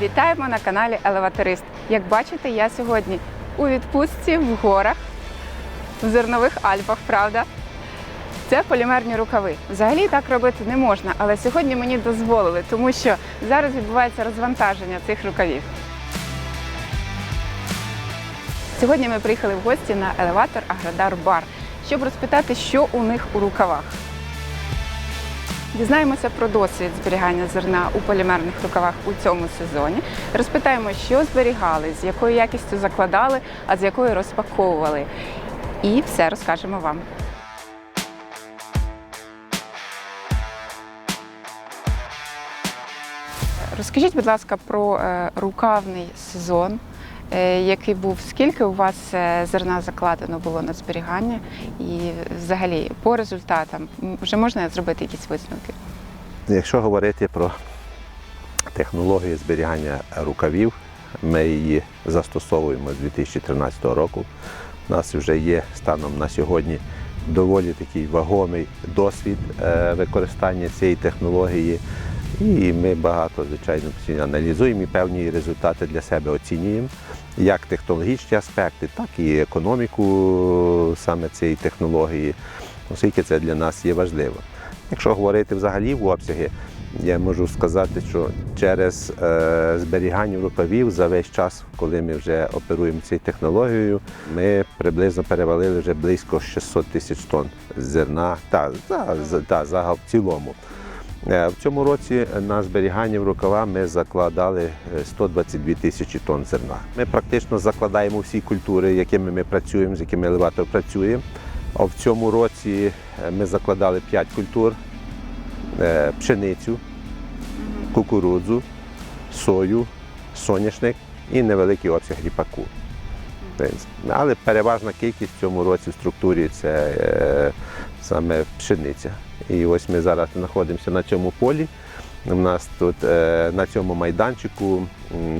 Вітаємо на каналі Елеваторист. Як бачите, я сьогодні у відпустці в горах, в зернових Альпах, правда? Це полімерні рукави. Взагалі так робити не можна, але сьогодні мені дозволили, тому що зараз відбувається розвантаження цих рукавів. Сьогодні ми приїхали в гості на елеватор Аградар Бар, щоб розпитати, що у них у рукавах. Дізнаємося про досвід зберігання зерна у полімерних рукавах у цьому сезоні. Розпитаємо, що зберігали, з якою якістю закладали, а з якою розпаковували. І все розкажемо вам. Розкажіть, будь ласка, про е, рукавний сезон, який був, скільки у вас е, зерна закладено було на зберігання, і взагалі по результатам вже можна зробити якісь висновки? Якщо говорити про технологію зберігання рукавів, ми її застосовуємо з 2013 року. У нас вже є станом на сьогодні доволі такий вагомий досвід е, використання цієї технології. І ми багато, звичайно, аналізуємо і певні результати для себе оцінюємо, як технологічні аспекти, так і економіку саме цієї технології, оскільки це для нас є важливо. Якщо говорити взагалі в обсяги, я можу сказати, що через е, зберігання рукавів за весь час, коли ми вже оперуємо цією технологією, ми приблизно перевалили вже близько 600 тисяч тонн зерна та, та, та, за в цілому. Е, В цьому році на зберігання в рукава ми закладали е, 122 тисячі тонн зерна. Ми практично закладаємо всі культури, якими ми працюємо, з якими елеватор працює. А в цьому році е, ми закладали 5 культур: е, пшеницю, кукурудзу, сою, соняшник і невеликий обсяг ріпаку. В. Але переважна кількість в цьому році в структурі це е, саме пшениця. І ось ми зараз знаходимося на цьому полі. У нас тут е, на цьому майданчику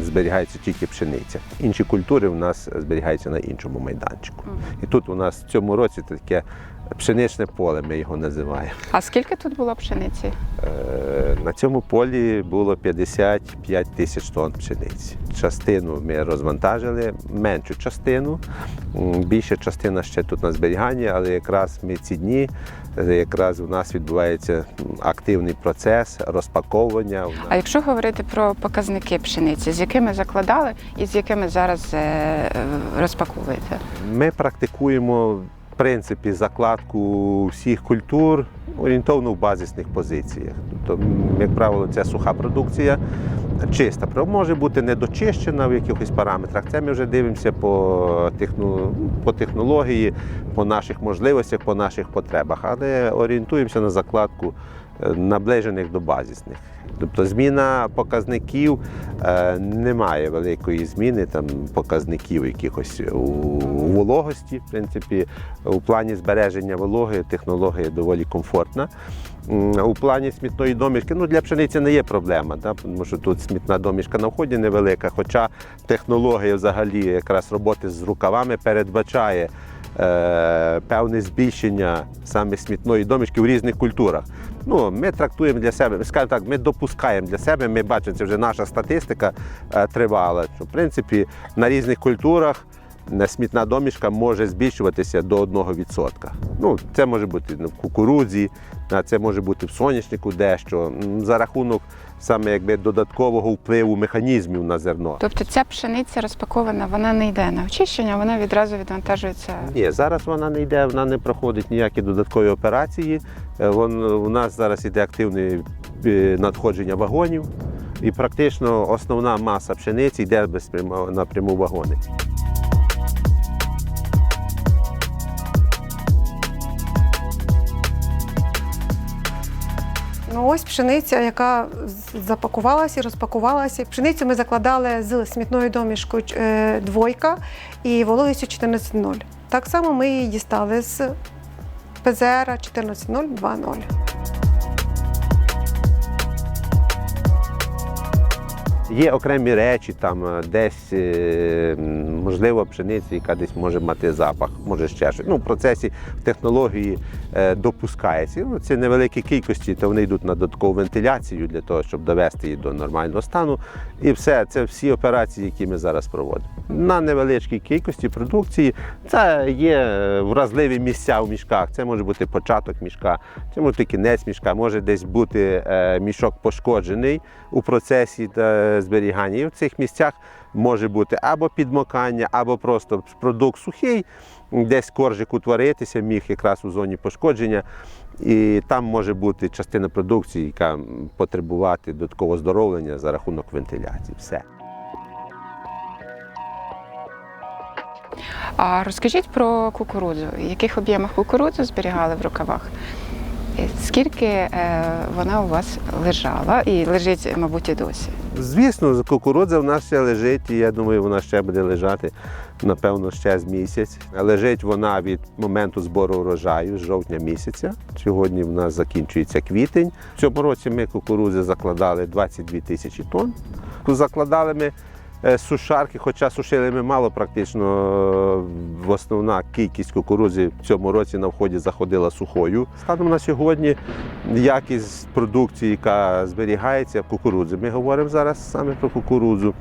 зберігається тільки пшениця. Інші культури у нас зберігаються на іншому майданчику. І тут у нас в цьому році таке пшеничне поле, ми його називаємо. А скільки тут було пшениці? Е, На цьому полі було 55 тисяч тонн пшениці. Частину ми розвантажили, меншу частину. Більша частина ще тут на зберіганні, але якраз ми ці дні, е, якраз у нас відбувається активний процес розпаковування. А якщо говорити про показники пшениці, з якими закладали і з якими зараз е, розпаковуєте? Ми практикуємо в принципі закладку всіх культур орієнтовно в базисних позиціях. Тобто, як правило, це суха продукція, чиста. Може бути недочищена в якихось параметрах. Це ми вже дивимося по, техно, по технології, по наших можливостях, по наших потребах, але орієнтуємося на закладку наближених до базисних. Тобто зміна показників е, немає великої зміни там показників якихось у вологості. В принципі, у плані збереження вологи технологія доволі комфортна. У плані смітної домішки, ну для пшениці не є проблема, да, тому що тут смітна домішка на вході невелика, хоча технологія взагалі якраз роботи з рукавами передбачає е, певне збільшення саме смітної домішки в різних культурах. Ну, ми трактуємо для себе, скажімо так, ми допускаємо для себе, ми бачимо, це вже наша статистика е, тривала, що в принципі на різних культурах смітна домішка може збільшуватися до 1%. Ну, це може бути ну, в кукурудзі, а це може бути в соняшнику дещо, за рахунок саме якби додаткового впливу механізмів на зерно. Тобто ця пшениця розпакована, вона не йде на очищення, вона відразу відвантажується. Ні, зараз вона не йде, вона не проходить ніякі додаткові операції. Е, Вон, у нас зараз іде активне е, надходження вагонів, і практично основна маса пшениці йде напряму вагони. Ну ось пшениця, яка запакувалася і розпакувалася. Пшеницю ми закладали з смітною домішкою е, двойка і вологістю 14.0. Так само ми її дістали з ПЗР 14.020. Є окремі речі, там е, десь, е, можливо, пшениця, яка десь може мати запах, може ще щось. Ну, в процесі в технології е, допускається. Ну, це невеликі кількості, то вони йдуть на додаткову вентиляцію для того, щоб довести її до нормального стану. І все, це всі операції, які ми зараз проводимо. На невеличкій кількості продукції це є вразливі місця в мішках. Це може бути початок мішка, це може бути кінець мішка, може десь бути мішок пошкоджений у процесі зберігання. І в цих місцях може бути або підмокання, або просто продукт сухий, десь коржик утворитися міг якраз у зоні пошкодження. І там може бути частина продукції, яка потребувати додаткового оздоровлення за рахунок вентиляції. Все. А розкажіть про кукурудзу. В яких об'ємах кукурудзу зберігали в рукавах? Скільки е, вона у вас лежала і лежить, мабуть, і досі? Звісно, кукурудза в нас ще лежить, і я думаю, вона ще буде лежати, напевно, ще з місяць. Лежить вона від моменту збору урожаю з жовтня місяця. Сьогодні в нас закінчується квітень. В цьому році ми кукурудзи закладали 22 тисячі тонн. Закладали ми сушарки, хоча сушили ми мало, практично е, в основна кількість кукурудзи в цьому році на вході заходила сухою. Станом на сьогодні якість продукції, яка зберігається в кукурудзі. Ми говоримо зараз саме про кукурудзу.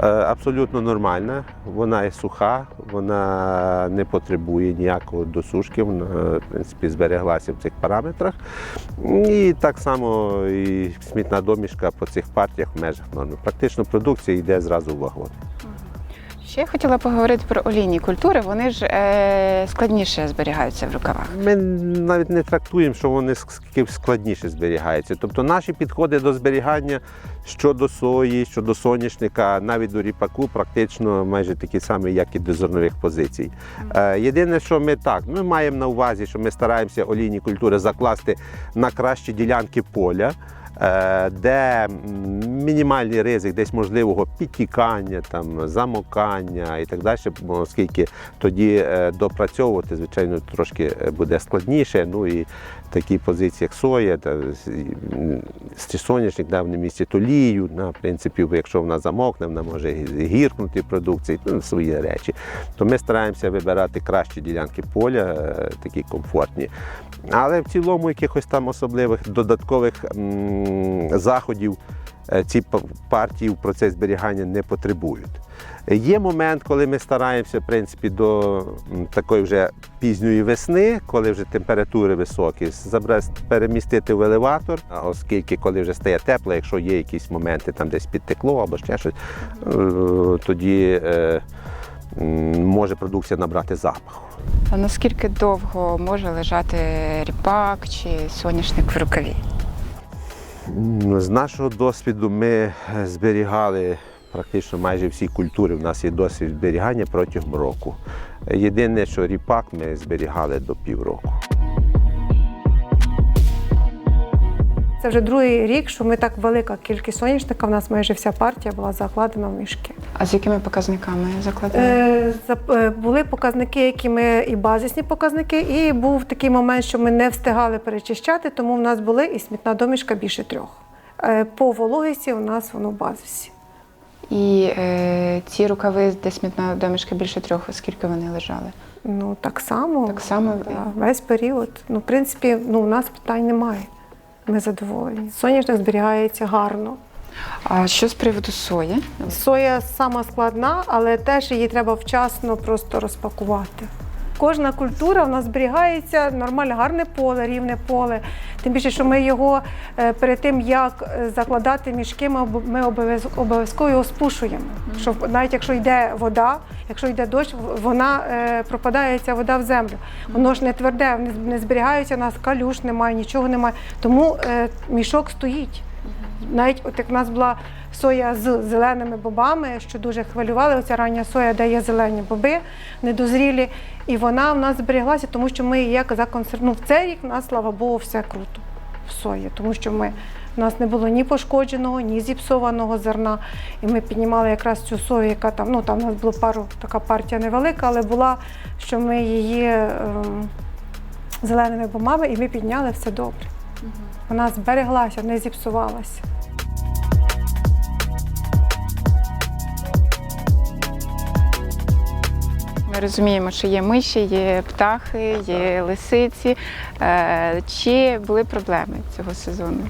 е, Абсолютно нормальна, вона є суха, вона не потребує ніякого досушки, вона в принципі збереглася в цих параметрах. І так само і смітна домішка по цих партіях в межах норми. Практично продукція йде зразу в. Ще я хотіла поговорити про олійні культури. Вони ж е, складніше зберігаються в рукавах. Ми навіть не трактуємо, що вони складніше зберігаються. Тобто наші підходи до зберігання щодо сої, щодо соняшника, навіть до ріпаку, практично майже такі самі, як і до зернових позицій. Е, Єдине, що ми так, ми маємо на увазі, що ми стараємося олійні культури закласти на кращі ділянки поля. Е, Де мінімальний ризик десь можливого підтікання, там замокання і так далі, оскільки тоді е, допрацьовувати, звичайно, трошки е, буде складніше. Ну і такі позиції, як соя, та с- соняшник да, вони містять олію. На, в принципі, якщо вона замокне, вона може гіркнути продукції, ну, свої речі. То ми стараємося вибирати кращі ділянки поля, е, такі комфортні. Але в цілому якихось там особливих додаткових заходів е, ці партії в процес зберігання не потребують. Є момент, коли ми стараємося в принципі, до такої вже пізньої весни, коли вже температури високі, перемістити в елеватор, оскільки коли вже стає тепло, якщо є якісь моменти там десь підтекло або ще щось, е, тоді е, може продукція набрати запаху. А наскільки довго може лежати ріпак чи соняшник в рукаві? З нашого досвіду ми зберігали практично майже всі культури. У нас є досвід зберігання протягом року. Єдине, що ріпак ми зберігали до півроку. Це вже другий рік, що ми так велика кількість соняшника. В нас майже вся партія була закладена в мішки. А з якими показниками закладали? Е, е, були показники, які ми і базисні показники, і був такий момент, що ми не встигали перечищати, тому в нас були і смітна домішка більше трьох. Е, по вологості у нас воно в базисі. І е, ці рукави, де смітна домішки більше трьох, оскільки вони лежали? Ну так само. Так само? Да, весь період. Ну, в принципі, ну, у нас питань немає. Ми задоволені. Соняшник зберігається гарно. А що з приводу сої? Соя сама складна, але теж її треба вчасно просто розпакувати. Кожна культура в нас зберігається нормально, гарне поле, рівне поле. Тим більше, що ми його е, перед тим, як е, закладати мішки, ми об- обов'язково його спушуємо. Щоб навіть якщо йде вода, якщо йде дощ, вона е, пропадає ця вода в землю. Воно ж не тверде, не зберігається, у нас калюш немає, нічого немає. Тому мішок стоїть. Навіть от як в нас була соя з зеленими бобами, що дуже хвилювали, оця рання соя, де є зелені боби, недозрілі, і вона в нас зберіглася, тому що ми її як законсерв... ну, в цей рік в нас, слава Богу, все круто в сої, тому що ми, в нас не було ні пошкодженого, ні зіпсованого зерна. І ми піднімали якраз цю сою, яка там, ну там у нас було пару, така партія невелика, але була, що ми її ем, зеленими бобами, і ми підняли все добре. Вона збереглася, не зіпсувалася. Ми розуміємо, що є миші, є птахи, є лисиці. Е, Чи були проблеми цього сезону?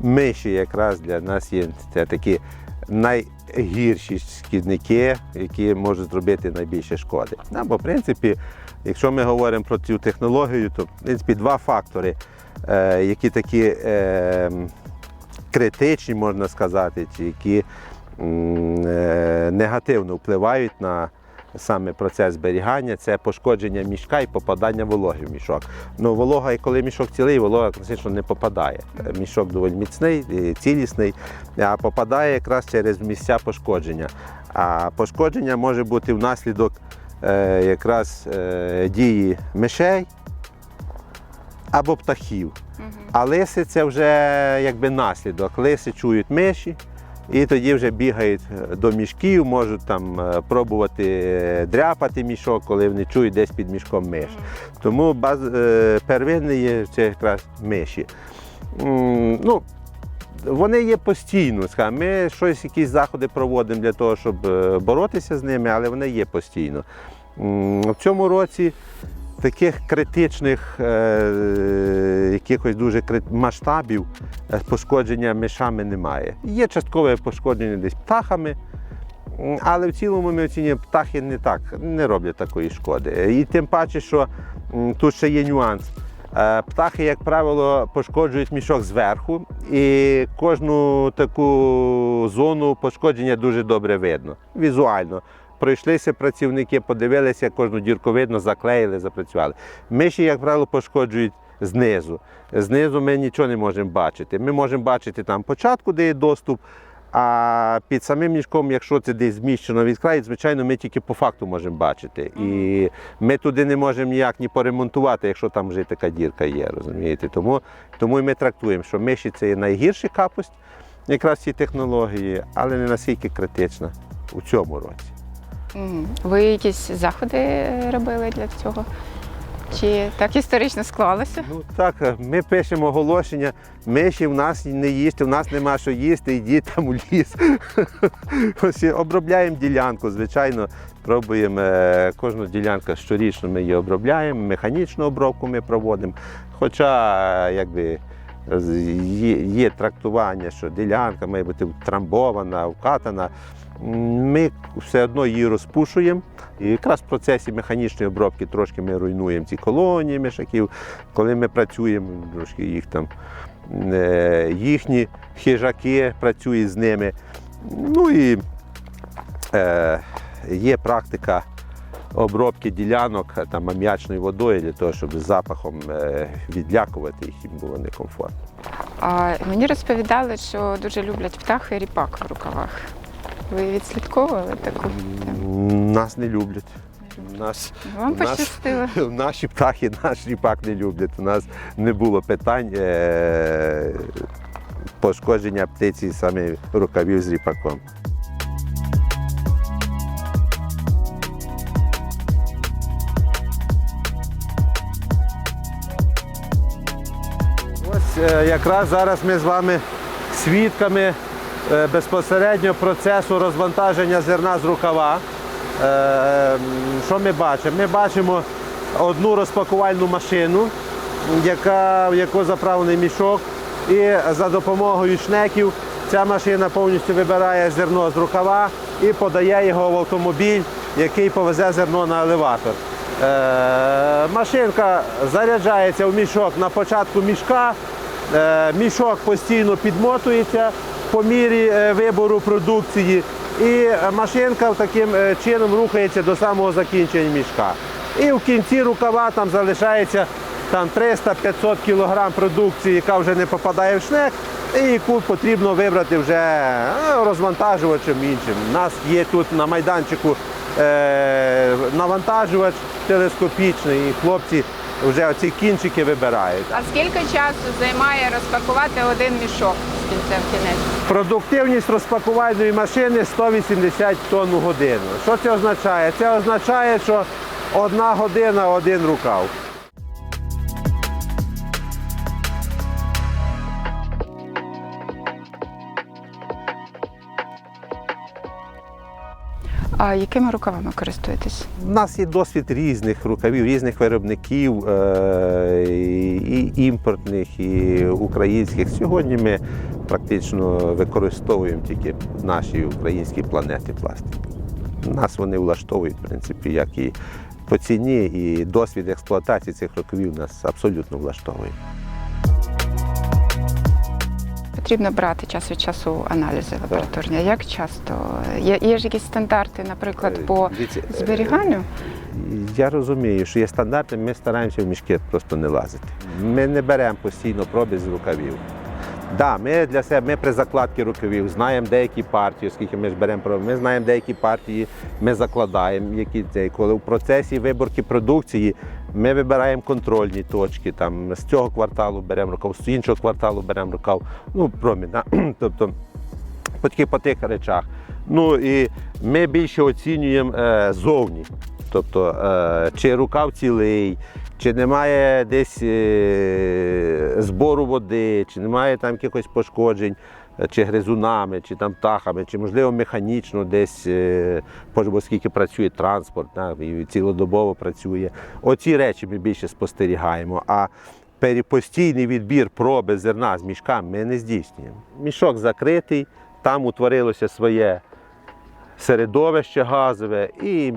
Миші якраз для нас є це такі найгірші шкідники, які можуть зробити найбільше шкоди. Бо, в принципі, якщо ми говоримо про цю технологію, то в принципі два фактори, е, які такі е, критичні, можна сказати, чи які негативно впливають на саме процес зберігання, це пошкодження мішка і попадання вологи в мішок. Ну, волога, і коли мішок цілий, волога класично не попадає. Мішок доволі міцний, цілісний, а попадає якраз через місця пошкодження. А пошкодження може бути внаслідок е, якраз е, дії мишей або птахів. А лиси це вже якби наслідок. Лиси чують миші. І тоді вже бігають е, до мішків, можуть там е, пробувати е, дряпати мішок, коли вони чують десь під мішком миш. Тому баз, е, первинний є це якраз миші. Ну, вони є постійно. Ми щось, якісь заходи проводимо для того, щоб боротися з ними, але вони є постійно. В цьому році таких критичних, е, якихось дуже масштабів е, пошкодження мишами немає. Є часткове пошкодження десь птахами. Але в цілому ми оцінюємо, птахи не так не роблять такої шкоди. І тим паче, що тут ще є нюанс. Е, Птахи, як правило, пошкоджують мішок зверху, і кожну таку зону пошкодження дуже добре видно. Візуально. Пройшлися працівники, подивилися, кожну дірку видно, заклеїли, запрацювали. Миші, як правило, пошкоджують знизу. Знизу ми нічого не можемо бачити. Ми можемо бачити там початку, де є доступ, а під самим мішком, якщо це десь зміщено від краю, звичайно, ми тільки по факту можемо бачити. І ми туди не можемо ніяк ні поремонтувати, якщо там вже така дірка є, розумієте. Тому, тому і ми трактуємо, що миші це є найгірша капость, якраз ці технології, але не настільки критична у цьому році. Ви якісь заходи робили для цього? Чи так історично склалося? Ну так, ми пишемо оголошення, миші в нас не їсти, в нас нема що їсти, йдіть там у ліс. Ось обробляємо ділянку, звичайно, пробуємо е, кожну ділянку щорічно ми її обробляємо, механічну обробку ми проводимо. Хоча е, якби. Є, є трактування, що ділянка має бути втрамбована, вкатана. Ми все одно її розпушуємо. І якраз в процесі механічної обробки трошки ми руйнуємо ці колонії мишаків. Коли ми працюємо, трошки їх там е, їхні хижаки працюють з ними. Ну і е, є практика обробки ділянок е, там, аміачною водою для того, щоб запахом е, відлякувати їх, їм було некомфортно. А мені розповідали, що дуже люблять птахи ріпак в рукавах. Ви відслідковували таку? тему? Нас не люблять. Нас Вам нас- пощастило. Наші птахи наш ріпак не люблять. У нас не було питань е- пошкодження птиці саме рукавів з ріпаком. Ось е, якраз зараз ми з вами свідками безпосередньо процесу розвантаження зерна з рукава. Е, Що ми бачимо? Ми бачимо одну розпакувальну машину, яка, в яку заправлений мішок, і за допомогою шнеків ця машина повністю вибирає зерно з рукава і подає його в автомобіль, який повезе зерно на елеватор. Е, машинка заряджається в мішок на початку мішка. Е, мішок постійно підмотується по мірі е, вибору продукції, і е, машинка таким е, чином рухається до самого закінчення мішка. І в кінці рукава там залишається там 300-500 кг продукції, яка вже не попадає в шнек, і яку потрібно вибрати вже розвантажувачем іншим. У нас є тут на майданчику навантажувач телескопічний, і хлопці вже оці кінчики вибирають. А скільки часу займає розпакувати один мішок з кінцем кінець? Продуктивність розпакувальної машини 180 тонн у годину. Що це означає? Це означає, що одна година один рукав. А якими рукавами користуєтесь? У нас є досвід різних рукавів, різних виробників, е, і імпортних, і українських. Сьогодні ми практично використовуємо тільки наші українські планети пластик. Нас вони влаштовують, в принципі, як і по ціні, і досвід експлуатації цих рукавів нас абсолютно влаштовує. Потрібно брати час від часу аналізи лабораторні. А Як часто? Є, є ж якісь стандарти, наприклад, по Е, Дивіться, е, зберіганню? Я розумію, що є стандарти, ми стараємося в мішки просто не лазити. Ми не беремо постійно проби з рукавів. Да, ми для себе ми при закладці рукавів знаємо деякі партії, оскільки ми ж беремо проби, ми знаємо деякі партії, ми закладаємо, які це. Коли в процесі виборки продукції ми вибираємо контрольні точки. Там, з цього кварталу беремо рукав, з іншого кварталу беремо рукав. Ну, промі, да? тобто по таких, по тих речах. Ну і ми більше оцінюємо е, зовні. Тобто, е, чи рукав цілий, чи немає десь е, збору води, чи немає там якихось пошкоджень, е, чи гризунами, чи там птахами, чи можливо механічно десь, е, оскільки працює транспорт, і цілодобово працює. Оці речі ми більше спостерігаємо. А постійний відбір проби зерна з мішка ми не здійснюємо. Мішок закритий, там утворилося своє середовище газове, і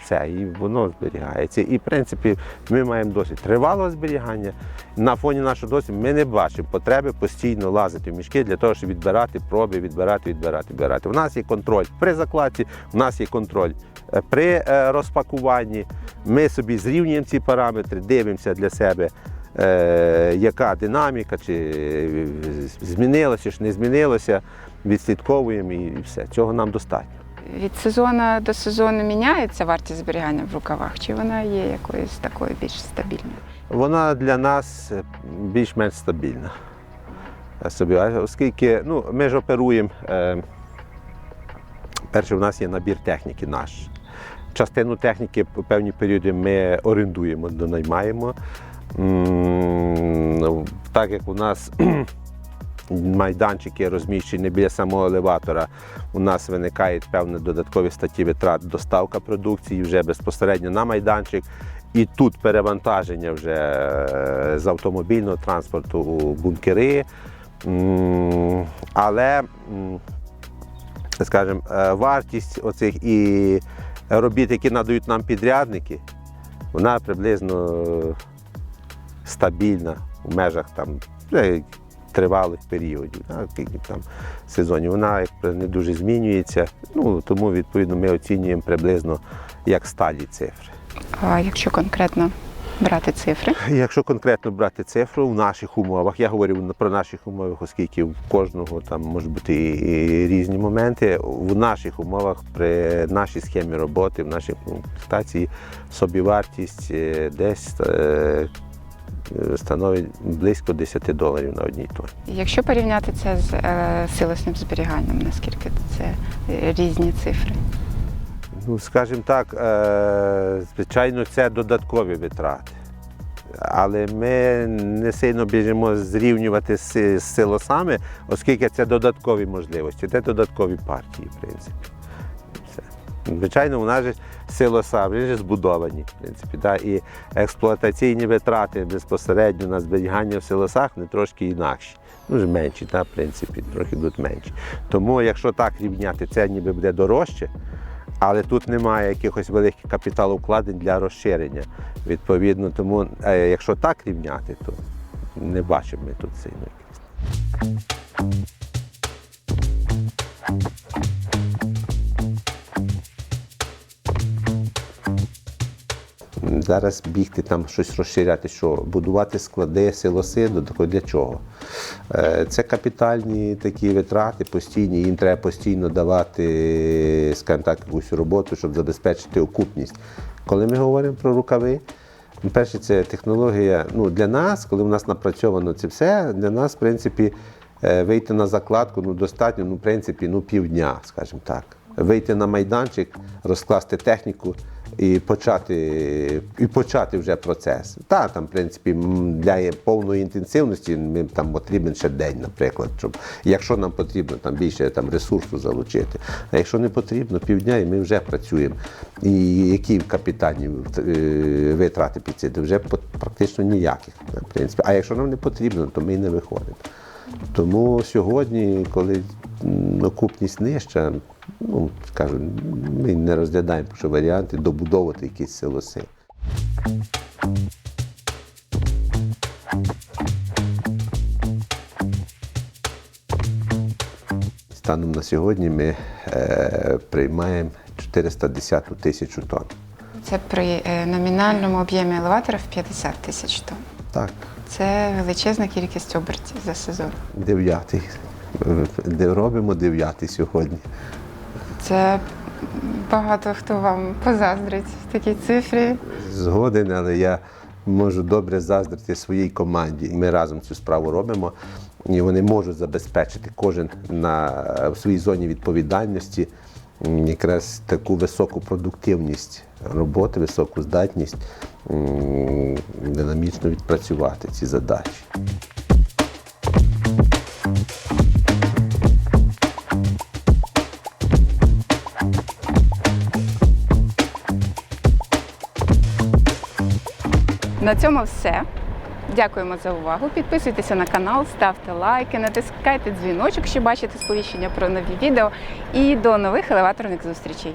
все, і воно зберігається. І в принципі ми маємо досить тривалого зберігання. На фоні нашого досвіду ми не бачимо потреби постійно лазити в мішки для того, щоб відбирати проби, відбирати, відбирати, відбирати. У нас є контроль при закладці, у нас є контроль е, при е, розпакуванні. Ми собі зрівнюємо ці параметри, дивимося для себе. е, Яка динаміка, чи змінилося, чи не змінилося, відслідковуємо і все. Цього нам достатньо. Від сезону до сезону міняється вартість зберігання в рукавах, чи вона є якоюсь такою більш стабільною? Вона для нас більш-менш стабільна. Оскільки ну, ми ж оперуємо, е, перше, у нас є набір техніки наш. Частину техніки по певні періоди ми орендуємо, донаймаємо. Ну, Так як у нас майданчики розміщені біля самого елеватора, у нас виникають певні додаткові статті витрат доставка продукції вже безпосередньо на майданчик. І тут перевантаження вже е, з автомобільного транспорту у бункери. Але, скажімо, е, вартість оцих і робіт, які надають нам підрядники, вона приблизно стабільна в межах там е, тривалих періодів, там сезонів. Вона як не дуже змінюється. Ну, тому, відповідно, ми оцінюємо приблизно як сталі цифри. А якщо конкретно брати цифри, Якщо конкретно брати цифру в наших умовах, я говорю про наших умовах, оскільки в кожного там можуть бути і різні моменти. В наших умовах, при нашій схемі роботи, в нашій експлуатації собівартість е, десь е, становить близько 10 доларів на одній тоні. якщо порівняти це з е, силосним зберіганням, наскільки це е, різні цифри? Ну, скажімо так, е, звичайно, це додаткові витрати. Але ми не сильно біжимо зрівнювати з, з силосами, оскільки це додаткові можливості, це додаткові партії, в принципі. Звичайно, у нас же силоса, вони ж збудовані, в принципі. Да? І експлуатаційні витрати безпосередньо на зберігання в силосах не трошки інакші. Ну, ж менші, да, в принципі, трохи будуть менші. Тому, якщо так рівняти, це ніби буде дорожче, але тут немає якихось великих капіталовкладень для розширення. Відповідно, тому е, якщо так рівняти, то не бачимо ми тут сильно. Зараз бігти там щось розширяти, що будувати склади, силоси, додатково для чого? Е, Це капітальні такі витрати постійні, їм треба постійно давати, скажімо так, якусь роботу, щоб забезпечити окупність. Коли ми говоримо про рукави, ну, перше, це технологія. Ну, для нас, коли у нас напрацьовано це все, для нас, в принципі, е, вийти на закладку ну, достатньо, ну, в принципі, ну, півдня, скажімо так. Вийти на майданчик, розкласти техніку, і почати, і почати вже процес. Так, там, в принципі, для повної інтенсивності ми там потрібен ще день, наприклад, щоб якщо нам потрібно там більше там ресурсу залучити. А якщо не потрібно, півдня і ми вже працюємо. І які капітальні е, витрати під це? Вже практично ніяких. В принципі. А якщо нам не потрібно, то ми й не виходимо. Тому сьогодні, коли окупність нижча, ну скажу, ми не розглядаємо що варіанти добудовувати якісь силоси. Станом на сьогодні ми е, приймаємо 410 тисячу тонн. Це при е, номінальному об'ємі елеватора в 50 тисяч тонн. Так, Це величезна кількість обертів за сезон. дев'ятий. Е, Де робимо дев'ятий сьогодні. Це багато хто вам позаздрить в такій цифрі. Згоден, але я можу добре заздрити своїй команді. Ми разом цю справу робимо, і вони можуть забезпечити кожен на в своїй зоні відповідальності якраз таку високу продуктивність роботи, високу здатність динамічно відпрацювати ці задачі. На цьому все. Дякуємо за увагу. Підписуйтеся на канал, ставте лайки, натискайте дзвіночок, щоб бачити сповіщення про нові відео. І до нових елеваторних зустрічей.